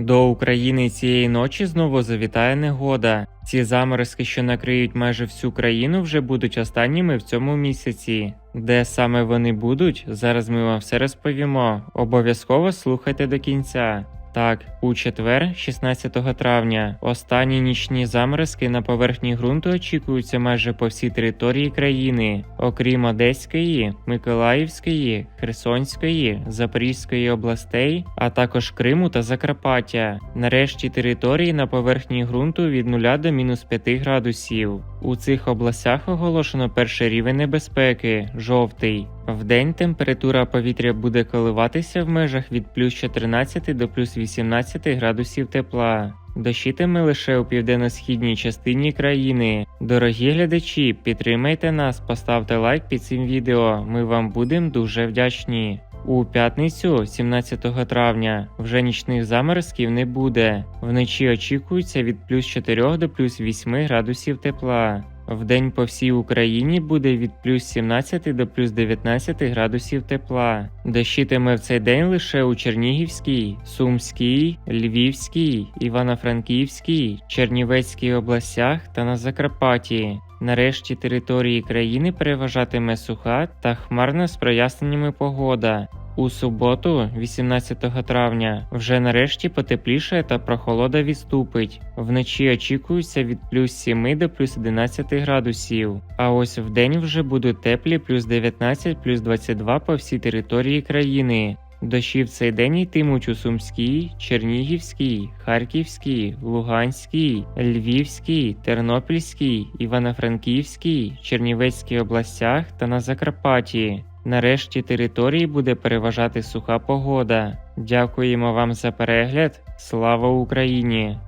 До України цієї ночі знову завітає негода. Ці заморозки, що накриють майже всю країну, вже будуть останніми в цьому місяці. Де саме вони будуть, зараз ми вам все розповімо. Обов'язково слухайте до кінця. Так, у четвер, 16 травня, останні нічні заморозки на поверхні ґрунту очікуються майже по всій території країни, окрім Одеської, Миколаївської, Херсонської, Запорізької областей, а також Криму та Закарпаття. Нарешті території на поверхні ґрунту від 0 до мінус 5 градусів. У цих областях оголошено перший рівень небезпеки жовтий. Вдень температура повітря буде коливатися в межах від плюс 14 до плюс 18 градусів тепла. Дощитиме лише у південно-східній частині країни. Дорогі глядачі, підтримайте нас, поставте лайк під цим відео. Ми вам будемо дуже вдячні. У п'ятницю, 17 травня, вже нічних заморозків не буде. Вночі очікується від плюс 4 до плюс 8 градусів тепла. Вдень по всій Україні буде від плюс 17 до плюс 19 градусів тепла. Дощитиме в цей день лише у Чернігівській, Сумській, Львівській, Івано-Франківській, Чернівецькій областях та на Закарпатті. Нарешті території країни переважатиме суха та хмарна з проясненнями погода. У суботу, 18 травня, вже нарешті потепліше та прохолода відступить. Вночі очікується від плюс 7 до плюс 11 градусів. А ось вдень вже будуть теплі плюс 19 плюс 22 по всій території країни. Дощі в цей день йтимуть у Сумській, Чернігівській, Харківській, Луганській, Львівській, Тернопільській, Івано-Франківській, Чернівецькій областях та на Закарпатті. Нарешті території буде переважати суха погода. Дякуємо вам за перегляд. Слава Україні!